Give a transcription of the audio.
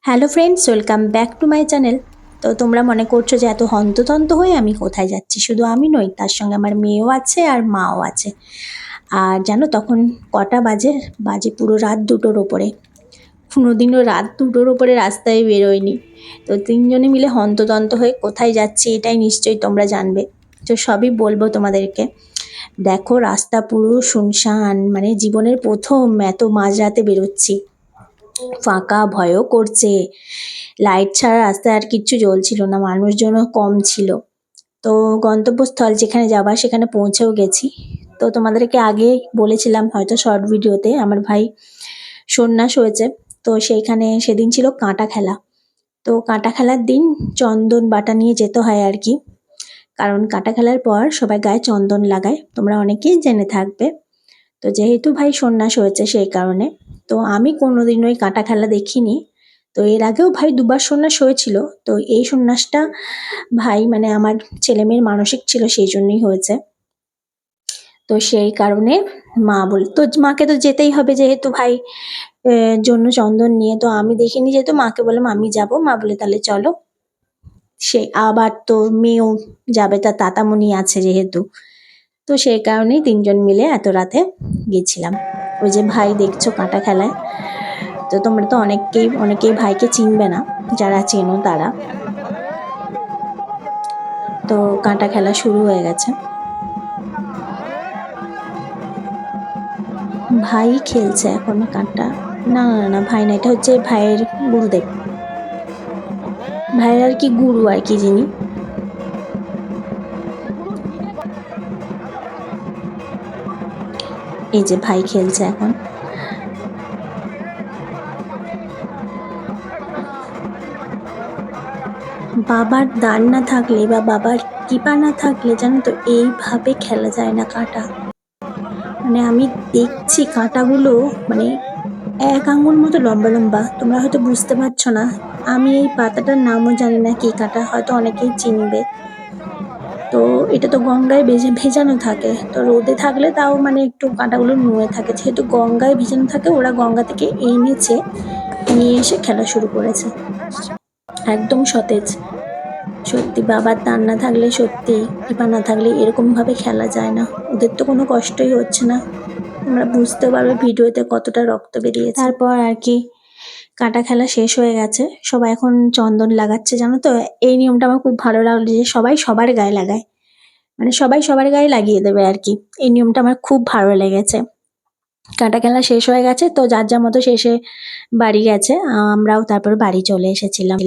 Hello friends, welcome back to my channel. তো তোমরা মনে করছ যে এত হন্ততন্ত হয়ে আমি কোথায় যাচ্ছি? শুধু আমি নই, তার সঙ্গে আমার মেয়েও আছে আর মাও আছে। আর জানো, তখন কটা বাজে? বাজে পুরো রাত দুটোর ওপরে। কোনোদিনও রাত দুটোর ওপরে রাস্তায় বেরোয়নি। তো তিনজনে মিলে হন্তদন্ত হয়ে কোথায় যাচ্ছি এটাই নিশ্চয়ই তোমরা জানবে। তো সবই বলব তোমাদেরকে। দেখো, রাস্তা পুরো শুনশান মানে জীবনের প্রথম এত মাঝরাতে বেরোচ্ছি। ফাঁকা ভয়ও করছে। লাইট ছাড়া রাস্তায় আর কিচ্ছু জ্বলছিল না, মানুষজনও কম ছিল। তো গন্তব্যস্থল যেখানে যাবার সেখানে পৌঁছেও গেছি। তো তোমাদেরকে আগে বলেছিলাম হয়তো শর্ট ভিডিওতে আমার ভাই সন্ন্যাস হয়েছে। তো সেইখানে সেদিন ছিল কাঁটা খেলা। তো কাঁটা খেলার দিন চন্দন বাটা নিয়ে যেতে হয় আর কি। কারণ কাঁটা খেলার পর সবাই গায়ে চন্দন লাগায়, তোমরা অনেকেই জেনে থাকবে। তো যেহেতু ভাই সন্ন্যাস হয়েছে সেই কারণে। তো আমি কোনোদিন ওই কাঁটা খেলা দেখিনি। তো এর আগেও ভাই দুবার সন্ন্যাস হয়েছিল। তো এই সন্ন্যাসটা ভাই মানে আমার ছেলে মেয়ের মানসিক ছিল সেই জন্যই হয়েছে। তো সেই কারণে মা বল তো মাকে তো যেতেই হবে যেহেতু ভাই জন্য চন্দন নিয়ে। তো আমি দেখিনি যেহেতু মাকে বললাম আমি যাব। মা বলে তাহলে চলো। সে আবার তো মেয়েও যাবে, তার তাতামণি আছে যেহেতু। তো সেই কারণেই তিনজন মিলে এত রাতে গেছিলাম। ওই যে ভাই দেখছ কাঁটা খেলায়? তো তোমরা তো অনেককেই, অনেকেই ভাইকে চিনবে না, যারা চেনো তারা। তো কাঁটা খেলা শুরু হয়ে গেছে। ভাই খেলছে এখন কাঁটা। না না না ভাই না, এটা হচ্ছে ভাইয়ের গুরুদেব। ভাইয়ের আর কি গুরু আর কি যিনি। এই যে ভাই খেলছে এখন। বাবার দান না থাকলে বা বাবার কৃপা না থাকলে জানো তো এইভাবে খেলা যায় না কাঁটা। মানে আমি দেখছি কাঁটাগুলো মানে এক আঙুল মতো লম্বা লম্বা, তোমরা হয়তো বুঝতে পারছ না। আমি এই পাতাটার নামও জানি না কি কাঁটা, হয়তো অনেকেই চিনবে। তো এটা তো গঙ্গায় ভেজে ভেজানো থাকে। তো রোদে থাকলে তাও মানে একটু কাঁটাগুলো নুয়ে থাকে। যেহেতু গঙ্গায় ভেজানো থাকে, ওরা গঙ্গা থেকে এনেছে, নিয়ে এসে খেলা শুরু করেছে। একদম সতেজ। সত্যি বাবার দান না থাকলে সত্যি, কৃপা না থাকলে এরকমভাবে খেলা যায় না। ওদের তো কোনো কষ্টই হচ্ছে না। তোমরা বুঝতে পারবে ভিডিওতে কতটা রক্ত বেরিয়েছে। তারপর আর কি। কাটা খেলা শেষ হয়ে গেছে। সবাই এখন চন্দন লাগাচ্ছে, জানো তো? এই নিয়মটা আমার খুব ভালো লাগল যে সবাই সবার গায়ে লাগায়। মানে সবাই সবার গায়ে লাগিয়ে দেবে আর কি। এই নিয়মটা আমার খুব ভালো লেগেছে। কাটা খেলা শেষ হয়ে গেছে, তো যার যার মতো শেষে বাড়ি গেছে, আমরাও তারপর বাড়ি চলে এসেছিলাম।